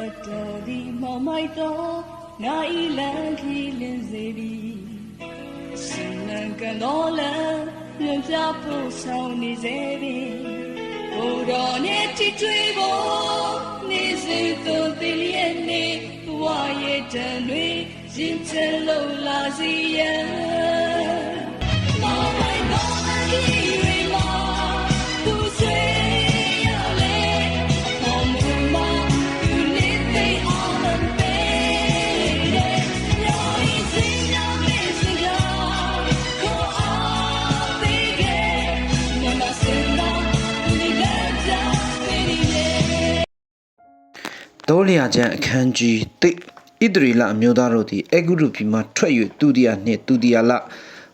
သက်တော်သည်မောင်မိုက်တော်ငါဤလန်ခီလင်းစေသည်ရှင်လန်ကတော်လန်ညံပြဖို့ဆောင်နေစေပြီဘုရားနဲ့တီထွေးဖို့နေစေတော်တည်ရဲ့နေဘဝရဲ့တန်တွေရင်ချလုံးလာစီရဲ့မောင်မိုက်တော်အကြီး လျာကျန်အခန်းကြီးတိတ်ဣတရီလအမျိုးသားတို့သည်အေဂုရုပြည်မှထွက်၍ဒုတိယနှင့်ဒုတိယလ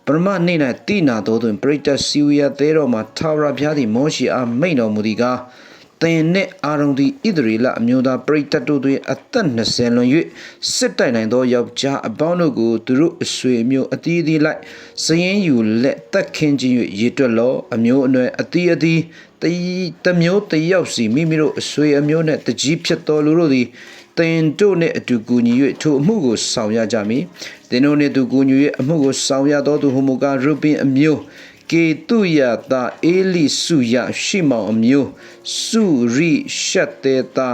ပရမနေ့၌တိနာတော်တွင်ပရိတ္တစီဝီယာသေးတော်မှာထာဝရဘုရားသည်မောရှိအားမိန့်တော်မူသည်ကား သင်နှင့်အာရုံသည်ဣတရီလအမျိုးသားပရိတ္တတို့တွင်အသက်20လွန်၍စစ်တိုက်နိုင်သောယောက်ျားအပေါင်းတို့ကိုသူတို့အဆွေအမျိုးအသီးသီးလိုက်စည်ရင်ယူလက်တက်ခင်းခြင်း၍ရေတွက်လောအမျိုးအနွယ်အသီးအသီးတီတမျိုးတယောက်စီမိမိတို့အဆွေအမျိုးနှင့်တကြီးဖြစ်တော်လူတို့သည်တင်တို့နှင့်အတူကူညီ၍ထိုအမှုကိုဆောင်ရကြမည်။တင်တို့နှင့်တူကူညီ၍အမှုကိုဆောင်ရသောသူဟူမူကားရုပင်အမျိုး ကေတုယတာအေလိစုယရှိမောင်အမျိုးစုရိရှတ်တေတာ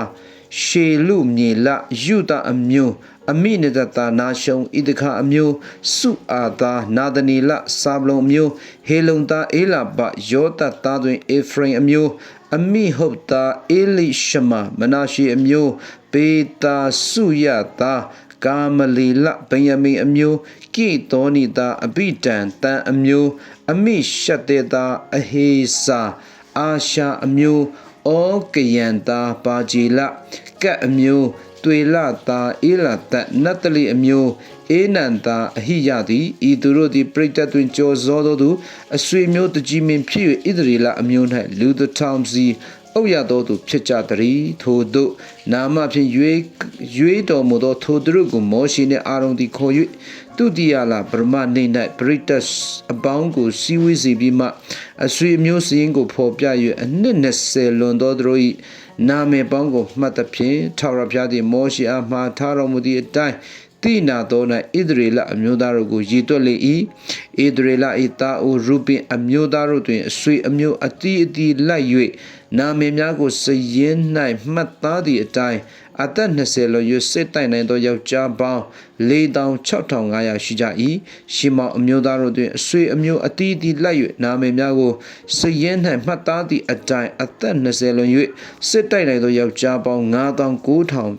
ရှေလူမြေလယုဒအမျိုးအမိနဒတာနာရှုံဣဒခအမျိုးစုအာသာနာဒနီလစာဗလုံအမျိုးဟေလုံတာအေလာဘယောတတာတွင်အေဖရိမ်အမျိုးအမိဟုတ်တာအေလိရှမမနာရှေအမျိုးပေတာစုယတာကာမလီလဗင်ယမိန်အမျိုးကိတောနိတာအဘိတံတန်အမျိုးအမိရှတ်တေတာအဟေစာအာရှာအမျိုးဩကယံတာပါဂျီလကတ်အမျိုးတွေလတာအေလာတနတ်တလီအမျိုးအေနန္တာအဟိယသည်ဤသူတို့သည်ပြိတ္တတွင်ကြော်စောသောသူအဆွေမျိုးတကြီးမင်းဖြစ်၍ဣသရေလအမျိုး၌လူတစ်ထောင်စီအုပ်ရသောသူဖြစ်ကြသည်ထိုတို့နာမဖြင့်ရွေးရွေးတော်မူသောထိုသူတို့ကိုမောရှိနှင့်အာရုန်သည်ခေါ်၍ တုတိယလဗြဟ္မနေ၌ပရိတ္တအပေါင်းကိုစီဝေးစီပြီးမှအဆွေမျိုးစည်းရင်ကိုဖော်ပြ၍အနှစ်20လွန်သောသူတို့၏နာမည်ပေါင်းကိုမှတ်သဖြင့်ထာဝရဘုရားသည်မောရှိအားမှာထားတော်မူသည့်အတိုင်းတိနာသော၌ဣသရေလအမျိုးသားတို့ကိုရည်တွက်လေ၏ဣသရေလ၏တာအိုရူပင်အမျိုးသားတို့တွင်အဆွေအမျိုးအတီးအတီးလိုက်၍နာမည်များကိုစည်ရင်၌မှတ်သားသည့်အတိုင်းအသက်20လောရွစစ်တိုင်နိုင်သောယောက်ျားပေါင်း46,500ရှိကြ၏ရှီမောင်အမျိုးသားတို့တွင်အဆွေအမျိုးအတီးအတီးလိုက်၍နာမည်များကိုစည်ရင်၌မှတ်သားသည့်အတိုင်းအသက်20လွန်၍စစ်တိုက်နိုင်သောယောက်ျားပေါင်း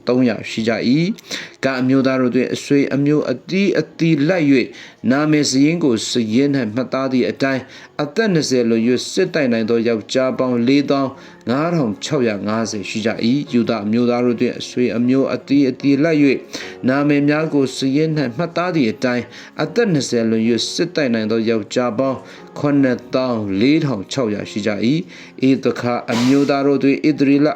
99,300ရှိကြ၏ကအမျိုးသားတို့တွင်အဆွေအမျိုးအတီးအတီးလိုက်၍နာမည်စည်ရင်ကိုစည်ရင်၌မှတ်သားသည့်အတိုင်းအသက်20လွန်၍စစ်တိုက်နိုင်သောယောက်ျားပေါင်း4,9650ရှိကြ၏ယူဒအမျိုးသားတို့တွင်အဆွေအမျိုးအတီးအတီးလိုက်၍နာမည်များကိုစည်ရင်၌မှတ်သားသည့်အတိုင်းအသက်20လွန်၍စစ်တိုက်နိုင်သောယောက်ျားပေါင်း94,600ရှိကြ၏ဤတခါအမျိုးသားတို့တွင်ဣသရေလ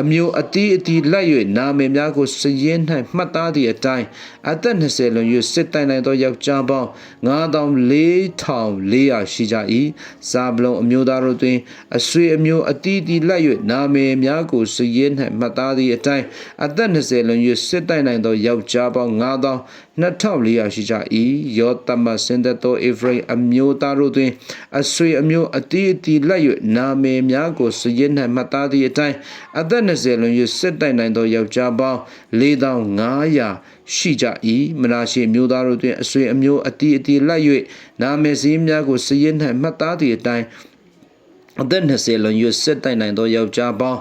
အအမျိုးအတီးအတီးလိုက်၍နာမည်များကိုစည်ရင်၌မှတ်သားသည့်အတိုင်းအသက်20လွန်၍စစ်တိုင်နိုင်သောယောက်ျားပေါင်း9400ရှိကြ၏ဇာဗလုန်အမျိုးသားတို့တွင်အဆွေအမျိုးအတီးအတီးလိုက်၍နာမည်များကိုစည်ရင်၌မှတ်သားသည့်အတိုင်းအသက်20လွန်၍စစ်တိုင်နိုင်သောယောက်ျားပေါင်း 9400ရှိကြ၏ယောသမစင်သက်သောအေဖရိမ်အမျိုးသားတို့တွင်အဆွေအမျိုးအတီးအတီးလိုက်၍နာမည်များကိုစည်ရင်၌မှတ်သားသည့်အတိုင်းအသက်20လွန်၍စစ်တိုင်နိုင်သောယောက်ျားပေါင်း4500ရှိကြ၏မနာရှေမျိုးသားတို့တွင်အဆွေအမျိုးအတီးအတီးလိုက်၍နာမည်စည်းများကိုစည်ရင်၌မှတ်သားသည့်အတိုင်းအသက်20လွန်၍စစ်တိုင်နိုင်သောယောက်ျားပေါင်း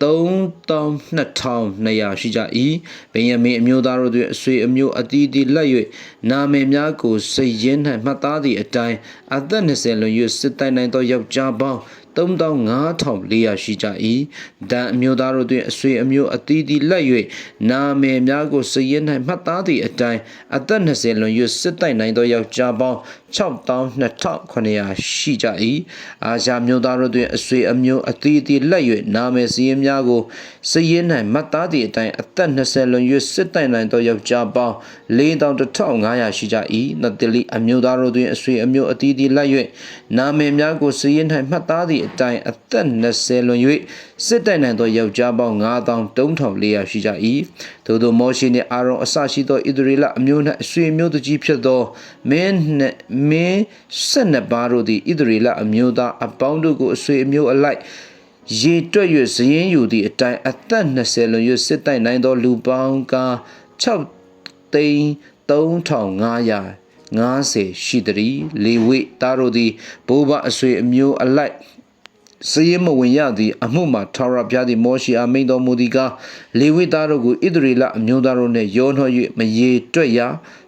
3200ရှိကြ၏ဗိယမင်အမျိုးသားတို့တွင်အဆွေအမျိုးအတီးတီးလက်၍နာမည်များကိုစိတ်ရင်း၌မှတ်သားသည့်အတိုင်းအသက်20လွန်၍စစ်တိုင်နိုင်သောယောက်ျားပေါင်း3500ရှိကြ၏ဒံအမျိုးသားတို့တွင်အဆွေအမျိုးအတီးတီးလက်၍နာမည်များကိုစိတ်ရင်း၌မှတ်သားသည့်အတိုင်းအသက်20လွန်၍စစ်တိုင်နိုင်သောယောက်ျားပေါင်း62900ရှိကြ၏အာရှမျိုးသားတို့တွင်အဆွေအမျိုးအသီးသီးလက်၍နာမည်စည်းရင်းများကိုစည်ရင်၌မှတ်သားသည့်အတိုင်းအသက်20လွန်၍စစ်တိုင်နိုင်သောယောက်ျားပေါင်း4500ရှိကြ၏နတလီအမျိုးသားတို့တွင်အဆွေအမျိုးအသီးသီးလက်၍နာမည်များကိုစည်ရင်၌မှတ်သားသည့်အတိုင်းအသက်20လွန်၍စစ်တိုင်နိုင်သောယောက်ျားပေါင်း9400ရှိကြ၏သို့သောမောရှိနှင့်အာရုံအစရှိသောဣသရေလအမျိုး၌အဆွေအမျိုးတကြီးဖြစ်သောမင်းနှင့်မင်း12ပါးတို့သည်ဣသရေလအမျိုးသားအပေါင်းတို့ကိုအဆွေအမျိုးအလိုက်ရေတွက်၍ဇရင်ယူသည့်အတိုင်းအသက်20လွန်၍စစ်တိုင်နိုင်သောလူပေါင်းက6သိန်း3500 50ရှိသည်လေဝိသားတို့သည်ဘိုးဘအဆွေအမျိုးအလိုက် စည်ရင်မဝင်ရသည်အမှုမှာထာဝရဘုရားသည်မောရှိအားမိန်တော်မူသည်ကားလေဝိသားတို့ကိုဣသရေလအမျိုးသားတို့နှင့်ရောနှော၍မရေတွက်ရ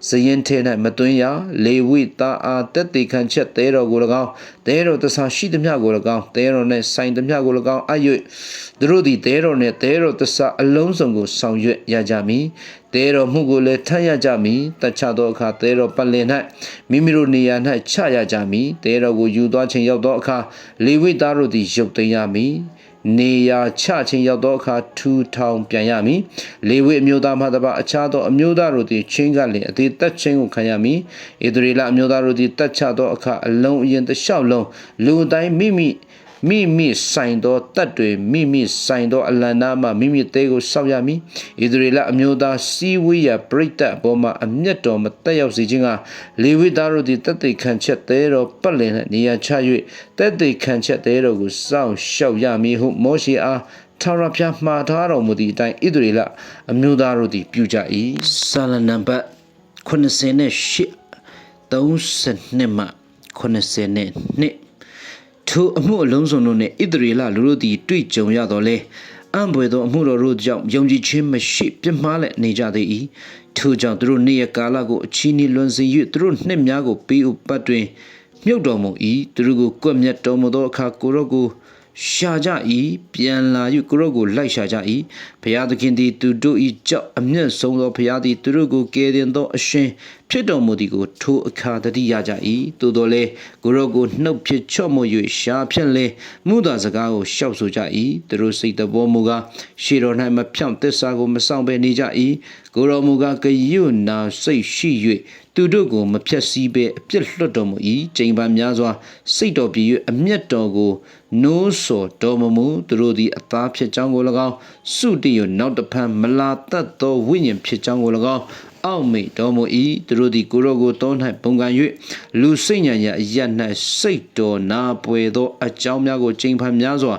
စည်ရင်ထဲ၌မသွင်းရလေဝိသားအားတက်တေခံချက်တဲတော်ကို၎င်းတဲတော်တဆာရှိသည်မြကို၎င်းတဲတော်နှင့်ဆိုင်သည်မြကို၎င်းအပ်၍သူတို့သည်တဲတော်နှင့်တဲတော်တဆာအလုံးစုံကိုဆောင်ရွက်ရကြမည်တဲတော်မှုကိုလည်းထမ်းရကြမည်တခြားသောအခါတဲတော်ပတ်လည်၌မိမိတို့နေရာ၌ချရကြမည်တဲတော်ကိုယူသွားခြင်းရောက်သောအခါလေဝိသားတို့သည်ရုပ်သိမ်းရမည်နေရာချခြင်းရောက်သောအခါထူထောင်ပြန်ရမည်လေဝိအမျိုးသားမှတပါအခြားသောအမျိုးသားတို့သည်ချင်းကလင်အသေးတက်ချင်းကိုခံရမည်ဣသရေလအမျိုးသားတို့သည်တက်ချသောအခါအလုံးအရင်တစ်လျှောက်လုံးလူအတိုင်းမိမိ မိမိဆိုင်သောတတ်တွေမိမိဆိုင်သောအလန္နာမှမိမိသေးကိုစောက်ရမည်ဣသရေလအမျိုးသားစီဝိယပရိတ်တအပေါ်မှာအမျက်တော်မတက်ရောက်စေခြင်းကလေဝိသားတို့သည်တက်သိခံချက်သေးတော်ပတ်လည်၌နေရာချ၍တက်သိခံချက်သေးတော်ကိုစောင့်ရှောက်ရမည်ဟုမောရှေအားထာဝရဘုရားမှားထားတော်မူသည့်အတိုင်းဣသရေလအမျိုးသားတို့သည်ပြုကြ၏ဆာလနံပါတ်98 32မှ92 ထိုအမှုအလုံးစုံတို့နှင့်ဣသရေလလူတို့သည်တွေ့ကြုံရတော်လဲအံ့ဘွယ်သောအမှုတော်တို့ကြောင့်ယုံကြည်ခြင်းမရှိပြစ်မှားလည်းနေကြသေး၏ထိုကြောင့်သူတို့နေ့ရက်ကာလကိုအချီးနှီးလွန်စေ၍သူတို့နှစ်များကိုပေးဥပတ်တွင်မြုပ်တော်မူ၏သူတို့ကိုကွက်မြတ်တော်မူသောအခါကိုရော့ကို ရှာကြ၏ပြန်လာ၍ကိုရော့ကိုလိုက်ရှာကြ၏ဘုရားသခင်သည်သူတို့၏ကြောက်အမျက်ဆုံးသောဘုရားသည်သူတို့ကိုကယ်တင်သောအရှင်ဖြစ်တော်မူသည်ကိုထိုအခါတတိရကြ၏သို့တော်လည်းကိုရော့ကိုနှုတ်ဖြစ်ချော့မွ၍ရှာဖြင့်လေမှုသာစကားကိုရှောက်ဆိုကြ၏သူတို့စိတ်တဘောမူကားရှေတော်၌မဖြောင့်သစ္စာကိုမဆောင်ဘဲနေကြ၏ကိုရော့မူကားကယွနာစိတ်ရှိ၍သူတို့ကိုမဖြက်စီးဘဲအပြစ်လွတ်တော်မူ၏ချိန်ပန်းများစွာစိတ်တော်ပြည့်၍အမျက်တော်ကိုနိုးစော်တော်မမူသူတို့သည်အသားဖြစ်ကြောင်းကို၎င်းစုတည်ရနောက်တဖန်မလာတတ်သောဝိညာဉ်ဖြစ်ကြောင်းကို၎င်းအောက်မေ့တော်မူ၏သူတို့သည်ကိုရောကိုတော၌ပုံကန်၍လူစိတ်ညံရအရ၌စိတ်တော်နာပွေသောအကြောင်းများကိုချိန်ဖန်များစွာ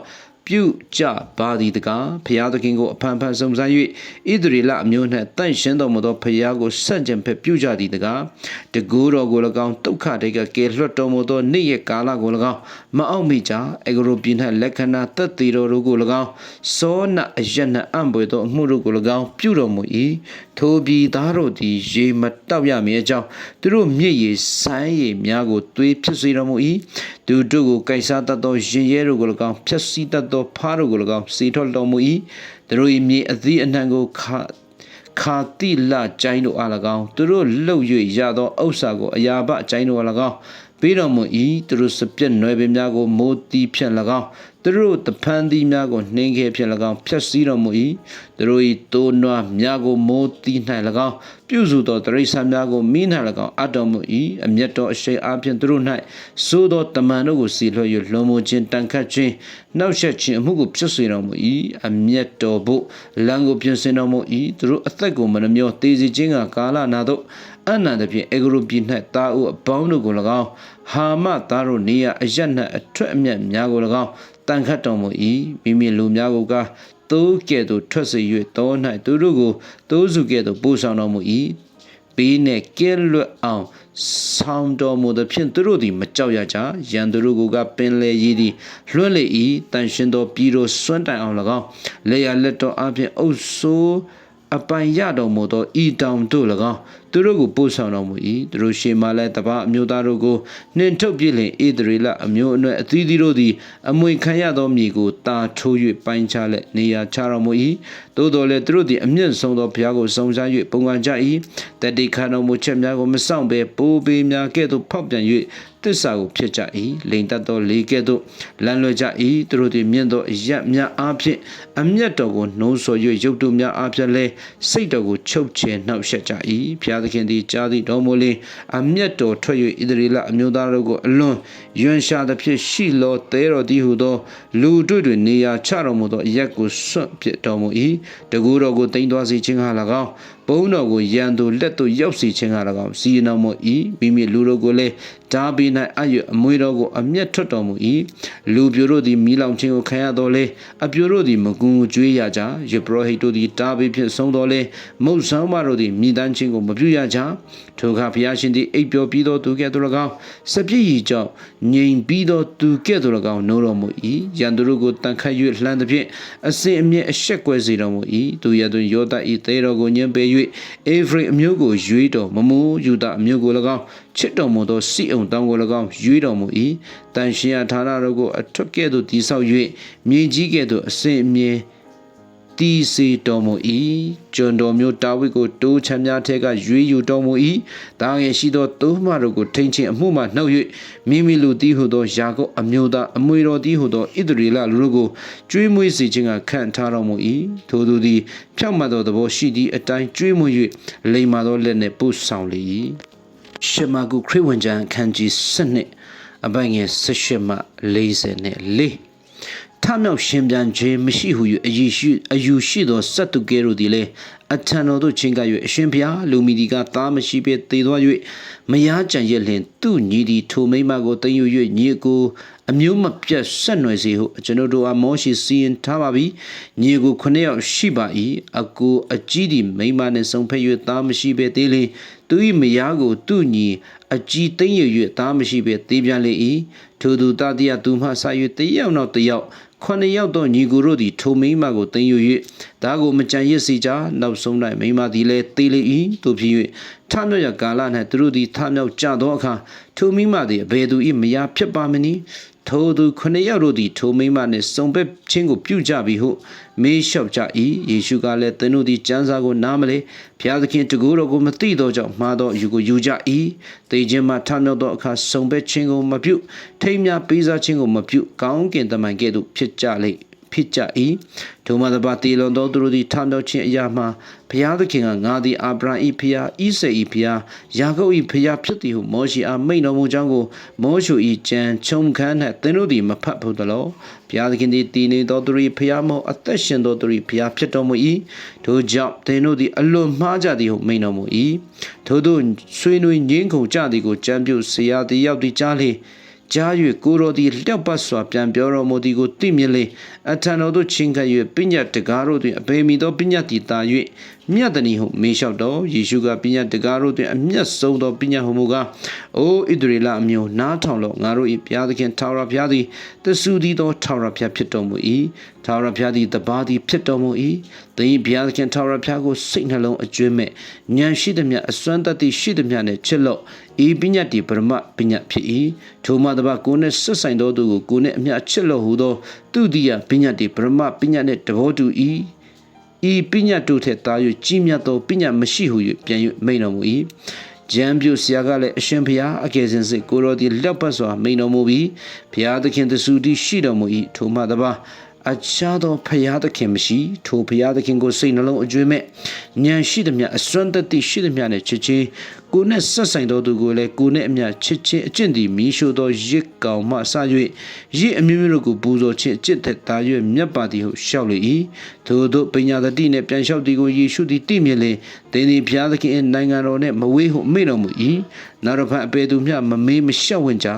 ပြုကြပါသည်တကားဖျားသခင်ကိုအဖန်ဖန်စုံစမ်း၍ဣသရေလအမျိုး၌တန့်ရှင်းတော်မူသောဖျားကိုဆန့်ကျင်ဖက်ပြုကြသည်တကားတကူတော်ကို၎င်းဒုက္ခတေကကယ်လွတ်တော်မူသောနေ့ရက်ကာလကို၎င်းမအောင်မိကြအဂရုပြည်၌လက္ခဏာသက်သေတော်တို့ကို၎င်းစောနအယက်နှအံ့ပွေသောအမှုတို့ကို၎င်းပြုတော်မူ၏ထိုပြည်သားတို့သည်ရေမတောက်ရမည်အကြောင်းသူတို့မြစ်ရည်ဆိုင်းရည်များကိုသွေးဖြစ်စေတော်မူ၏သူတို့ကိုကိုက်စားတတ်သောရင်ရဲတို့ကို၎င်းဖြက်စီးတတ်သောဖားတို့ကို၎င်းစေထွက်တော်မူ၏သူတို့၏မြေအသီးအနှံကိုခါခါတိလကျိုင်းတို့အား၎င်းသူတို့လှုပ်၍ရသောဥစ္စာကိုအရာဘကျိုင်းတို့အား၎င်းပေးတော်မူ၏သူတို့စပြက်နွယ်ပင်များကိုမိုးတီးဖြင့်၎င်း သူတို့တဖန်သီးများကိုနှင်းခဲဖြင့်၎င်းဖြက်စီးတော်မူ၏သူတို့၏တိုးနွားများကိုမိုးတီး၌၎င်းပြုစုသောတရိษံများကိုမိ၌၎င်းအတော်မူ၏အမျက်တော်အရှိန်အားဖြင့်သူတို့၌သို့သောတမန်တို့ကိုစီလွှတ်၍လွန်မိုခြင်းတန်ခတ်ခြင်းနှောက်ယှက်ခြင်းအမှုကိုဖြစ်စေတော်မူ၏အမျက်တော်ဘို့လမ်းကိုပြင်ဆင်တော်မူ၏သူတို့အသက်ကိုမနှမျောတေစီခြင်းကကာလနာတို့အနန္တဖြင့်အေဂရုပြည်၌တာအုပ်အပေါင်းတို့ကို၎င်းဟာမသားတို့နေရအယက်နှင့်အထွတ်အမြတ်များကို၎င်း တန်ခတ်တော်မူ၏မိမိလူများကိုကသိုးကဲ့သို့ထွက်စေ၍တော၌သူတို့ကိုသိုးစုကဲ့သို့ပို့ဆောင်တော်မူ၏ဘေးနှင့်ကဲလွတ်အောင်ဆောင်းတော်မူသဖြင့်သူတို့သည်မကြောက်ရကြရန်သူတို့ကပင်လေရည်သည်လွှတ်လေ၏တန်ရှင်သောပြည်တော်စွန့်တိုင်အောင်၎င်းလေယာလက်တော်အပြင်အုပ်ဆိုးအပိုင်ရတော်မူသောဤတောင်တို့၎င်း သူတို့ကိုပို့ဆောင်တော်မူ၏သူတို့ရှေမှလည်းတပါအမျိုးသားတို့ကိုနှင်ထုတ်ပြစ်လင်ဣသရေလအမျိုးအနွယ်အသီးသီးတို့သည်အမွေခံရသောမြေကိုတာထိုး၍ပိုင်းခြားလက်နေရာချတော်မူ၏သို့တော်လည်းသူတို့သည်အမျက်ဆုံးသောဘုရားကိုစုံစမ်း၍ပုံကန်ကြ၏တတိခါတော်မူချက်များကိုမဆောင်ဘဲပိုးပေများကဲ့သို့ဖောက်ပြန်၍တစ္ဆာကိုဖြစ်ကြ၏လိန်တတ်သောလေကဲ့သို့လမ်းလွှဲကြ၏သူတို့သည်မြင့်သောအရက်များအားဖြင့်အမျက်တော်ကိုနှိုးဆော်၍ရုပ်တုများအားဖြင့်လည်းစိတ်တော်ကိုချုပ်ချယ်နှောက်ယှက်ကြ၏ဘုရားသခင်သည်ကြားသည့်တော်မူလင်အမျက်တော်ထွက်၍ဣသရေလအမျိုးသားတို့ကိုအလွန်ယွန်ရှာသဖြင့်ရှိလောသဲတော်သည်ဟုသော လူတို့တွင်နေရာချတော်မူသောအရက်ကိုဆွန့်ပစ်တော်မူ၏တကူတော်ကိုတင်သွားစေခြင်းဟာ၎င်း ဘုံတော်ကိုရန်သူလက်သို့ရောက်စေခြင်းဟာ၎င်းစီရင်တော်မူ၏မိမိလူတို့ကိုလည်းဓာပြီး၌အယွအမွေတော်ကိုအမျက်ထွက်တော်မူ၏လူပြိုတို့သည်မိလောင်ခြင်းကိုခံရတော်လေအပြိုတို့သည်မကူကြွေးရကြယပရောဟိတ်တို့သည်ဓာပြီးဖြင့်ဆုံးတော်လေမုတ်ဆောင်မတို့သည်မိတန်းခြင်းကိုမပြုရကြထိုအခါဘုရားရှင်သည်အိပ်ပျော်ပြီးသောသူကဲ့သို့၎င်းစပြည့်ဤကြောင့်ငြိမ်ပြီးသောသူကဲ့သို့၎င်းနိုးတော်မူ၏ရန်သူတို့ကိုတန်ခတ်၍လှမ်းသဖြင့်အစင်အမြင့်အရှက်ကွဲစေတော်မူ၏သူရသွင်ယောသဤသေတော်ကိုညှင်းပယ်၍အေဖရိအမျိုးကိုရွေးတော်မမူယူဒအမျိုးကို၎င်းချစ်တော်မူသောစိအုံတောင်းကို၎င်းရွေးတော်မူ၏တန်ရှင်အထာရတို့ကိုအထွတ်ကဲ့သို့တိဆောက်၍မြေကြီးကဲ့သို့အစင်အမြင့် တီးစေတော်မူ၏ကျွန်တော်မျိုးတာဝိကိုတိုးချမ်းများထဲကရွေးယူတော်မူ၏တာငယ်ရှိသောတိုးမတို့ကိုထိန်ချင်းအမှုမှနှုတ်၍မိမိလူတီးဟုသောယာကုပ်အမျိုးသားအမွေတော်တီးဟုသောဣသရေလလူတို့ကိုကျွေးမွေးစေခြင်းကခံထားတော်မူ၏ထိုသူသည်ဖြောက်မှတ်သောသဘောရှိသည့်အတိုင်းကျွေးမွေး၍လိမ္မာသောလက်နှင့်ပို့ဆောင်လေ၏ရှမာကုခရစ်ဝင်ကျမ်းခန်းကြီး7အပိုင်ငယ်18မှ40နဲ့4 ထမြောက်ရှင်ပြန်ခြင်းမရှိဟု၍အယူရှိအယူရှိသောစက်တုကဲတို့သည်လည်းအထံတော်သို့ချင်းကပ်၍အရှင်ဘုရားလူမီဒီကသားမရှိဘဲတည်သွား၍မယားကြံရက်လင်သူ့ညီဒီထိုမိမကိုတင်ယူ၍ညီကိုအမျိုးမပြတ်ဆက်နွယ်စေဟုကျွန်ုပ်တို့အားမောရှိစီရင်ထားပါပြီညီကိုခုနှစ်ယောက်ရှိပါ၏အကိုအကြီးဒီမိမနှင့်ဆုံဖက်၍သားမရှိဘဲသေးလေသူ၏မယားကိုသူ့ညီအကြီးသိမ့်ရ၍သားမရှိဘဲသေးပြန်လေ၏ထိုသူတတိယသူမှဆာ၍တယောက်နောက်တယောက် ခုနှစ်ယောက်သောညီကိုတို့သည်ထိုမိမကိုတင်ယူ၍ဒါကိုမကြံရစ်စေကြနောက်ဆုံး၌မိမသည်လည်းသေးလေ၏တို့ဖြစ်၍ထမြောက်ရကာလ၌သူတို့သည်ထမြောက်ကြသောအခါထိုမိမသည်အဘယ်သူ၏မယားဖြစ်ပါမည်နည်း ထိုသူခုနှစ်ယောက်တို့သည်ထိုမိမနှင့်စုံဘက်ချင်းကိုပြုကြပြီဟုမေးလျှောက်ကြ၏ယေရှုကလည်းသင်တို့သည်ကျမ်းစာကိုနားမလဲဘုရားသခင်တကူတော်ကိုမသိသောကြောင့်မှားသောအယူကိုယူကြ၏သေခြင်းမှထမြောက်သောအခါစုံဘက်ချင်းကိုမပြုထိမ်းများပေးစားခြင်းကိုမပြုကောင်းကင်တမန်ကဲ့သို့ဖြစ်ကြလိမ့် ဖြစ်ကြ၏ထိုမှတပါတေလွန်သောသူတို့သည်ထမြောက်ခြင်းအရာမှာဘုရားသခင်ကငါသည်အာဗြဟံ၏ဖျားဣဆေ၏ဖျားယာကုပ်၏ဖျားဖြစ်သည်ဟုမောရှိအားမိန့်တော်မူကြောင်းကိုမောရှု၏ကြံချုံခန်း၌သင်တို့သည်မဖတ်ဘူးသလောဘုရားသခင်သည်တည်နေသောသူ၏ဖျားမဟုတ်အသက်ရှင်သောသူ၏ဖျားဖြစ်တော်မူ၏ထိုကြောင့်သင်တို့သည်အလွန်မှားကြသည်ဟုမိန့်တော်မူ၏ထိုတို့ဆွေးနွေးငင်းခုန်ကြသည်ကိုကြံပြုဆရာသည်ရောက်သည်ကြားလေ ကြား၍ကိုရောသည်လျှောက်ပတ်စွာပြန်ပြောတော်မူသည်ကိုသိမြင်လေအထံတော်သို့ချင်းကပ်၍ပညာတကားတို့တွင်အဘယ်မီသောပညာတည်တာ၍ မြတ်တည်းဟုမေးလျှောက်တော်ယေရှုကပညာတကားတို့တွင်အမျက်ဆုံးသောပညာဟုမူကားအိုဣသရေလအမျိုးနားထောင်လောငါတို့၏ဘုရားသခင်ထာဝရဘုရားသည်တဆူသည်သောထာဝရဘုရားဖြစ်တော်မူ၏ထာဝရဘုရားသည်တပါးသည်ဖြစ်တော်မူ၏သင်၏ဘုရားသခင်ထာဝရဘုရားကိုစိတ်နှလုံးအကျွမ်းမဲ့ဉာဏ်ရှိသည်မြတ်အစွမ်းတတ်သည့်ရှိသည်မြတ်နှင့်ချစ်လော့ဤပညာတည်ပရမပညာဖြစ်၏ထိုမှတပါကိုနှင့်ဆက်ဆိုင်သောသူကိုကိုနှင့်အမျှချစ်လော့ဟုသောသူတိယပညာတည်ပရမပညာနှင့်တဘောတူ၏ ဤပညာတို့ထက်သာ၍ကြီးမြတ်သောပညာမရှိဟု၍ပြန်၍မိန်တော်မူ၏ဂျမ်းပြုဆရာကလည်းအရှင်ဘုရားအကယ်စင်စစ်ကိုရောဒီလက်ပတ်စွာမိန်တော်မူပြီးဘုရားသခင်တဆူတည်ရှိတော်မူ၏ထိုမှတပါ အခြားသောဖရာသခင်မရှိ ထိုဖရာသခင်ကိုစိတ်နှလုံးအကျွေးမဲ့ဉာဏ်ရှိသည်မြတ်အစွမ်းတတိရှိသည်မြတ်နဲ့ချစ်ချင်းကိုနဲ့ဆက်ဆိုင်သောသူကိုလည်းကိုနဲ့အမြချစ်ချင်းအကျင့်သည်မိရှုသောရစ်ကောင်မှစ၍ရစ်အမျိုးမျိုးတို့ကိုပူဇော်ခြင်းအကျင့်သက်သာ၍မြတ်ပါသည်ဟုရှောက်လေ၏ထို့သောပညာတတိနှင့်ပြန်လျှောက်သည်ကိုယေရှုသည်တည်မြင်လေသင်သည်ဘုရားသခင်၏နိုင်ငံတော်နှင့်မဝေးဟုမိတော်မူ၏နောက်တစ်ဖန်အပေသူမျှမမေးမလျှောက်ဝင်ကြ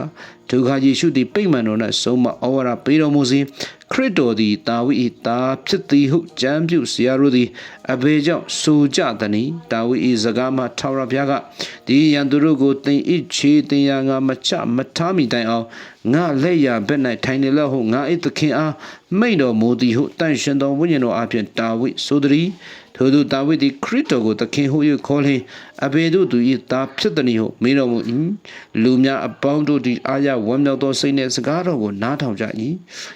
ဒုက္ခယေရှုသည်ပိတ်မှန်တော်၌ဆုံးမဩဝါဒပေးတော်မူစဉ်ခရစ်တော်သည်တာဝိ၏သားဖြစ်သည်ဟုကြံပြုဆရာတို့သည်အဘေကြောင့်ဆိုကြသည်။တာဝိ၏စကားမှထာဝရဘုရားကဒီရန်သူတို့ကိုသင်၏ခြေတင်ရာငါမချမထားမိတိုင်အောင်ငါလက်ရဘက်၌ထိုင်နေလော့ဟုငါ၏သခင်အားမိန့်တော်မူသည်ဟုတန်ရှင်တော်ဝိညာဉ်တော်အပြင်တာဝိဆိုသည် ထို့သူတာဝိသည်ခရစ်တော်ကိုသခင်ဟု၍ခေါ်လျင်အဘေတို့သူ၏သားဖြစ်သည်ဟုမိန့်တော်မူ၏လူများအပေါင်းတို့သည်အာရဝမ်းမြောက်သောစိတ်နှင့်စကားတော်ကိုနားထောင်ကြ၏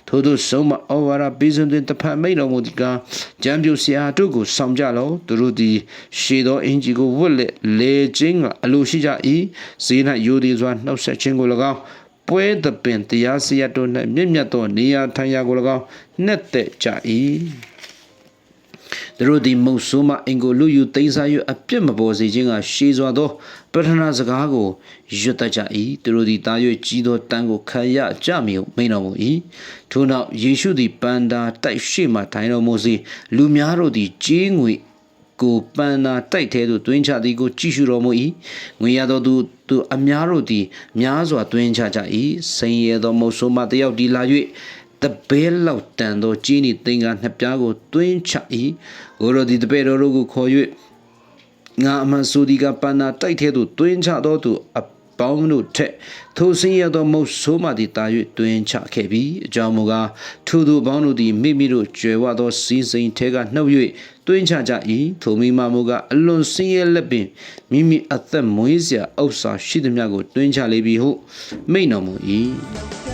ထို့သူဆုံးမဩဝါဒပေးစဉ်တွင်တဖန်မိန့်တော်မူသည်ကားကြံပြူဆရာတို့ကိုဆောင်ကြလောသူတို့သည်ရှေသောအင်ကြီးကိုဝတ်လက်လေခြင်းကအလိုရှိကြ၏ဇေနယိုဒီစွာနှုတ်ဆက်ခြင်းကို၎င်းပွဲသပင်တရားစရတို့၌မြင့်မြတ်သောနေရာထိုင်ရာကို၎င်းနှက်သက်ကြ၏ သူတို့သည်မုတ်ဆိုးမအင်ကိုလူယူသိမ်းစား၍အပြစ်မပေါ်စေခြင်းကရှေးစွာသောပထနာစကားကိုရွတ်တတ်ကြ၏သူတို့သည်တာ၍ကြီးသောတန်းကိုခံရကြမည်ဟုမိန့်တော်မူ၏ထို့နောက်ယေရှုသည်ပန္တာတိုက်ရှိမှထိုင်တော်မူစေလူများတို့သည်ကြေးငွေကိုပန်နာတိုက်သေးသို့တွင်းချသည်ကိုကြည့်ရှုတော်မူ၏ငွေရသောသူသူအများတို့သည်များစွာတွင်းချကြ၏စိန်ရသောမုတ်ဆိုးမတယောက်ဒီလာ၍တပဲလောက်တန်သောကြီးနီသင်္ကာနှစ်ပြားကိုတွင်းချ၏ ကိုရိုဒီတပဲတော်တို့ကိုခေါ်၍ငါအမှန်ဆိုဒီကပန်နာတိုက်သေးသို့တွင်းချသောသူအပေါင်းတို့ထက်ထိုဆင်းရဲသောမုတ်ဆိုးမှသည်တာ၍တွင်ချခဲ့ပြီးအကြောင်းမူကားထိုသူအပေါင်းတို့သည်မိမိတို့ကြွယ်ဝသောစီးစိမ်ထဲကနှုတ်၍တွင်ချကြ၏ထိုမိမမူကားအလွန်ဆင်းရဲလက်ပင်မိမိအသက်မွေးစရာဥစ္စာရှိသည်များကိုတွင်ချလေပြီဟုမိန့်တော်မူ၏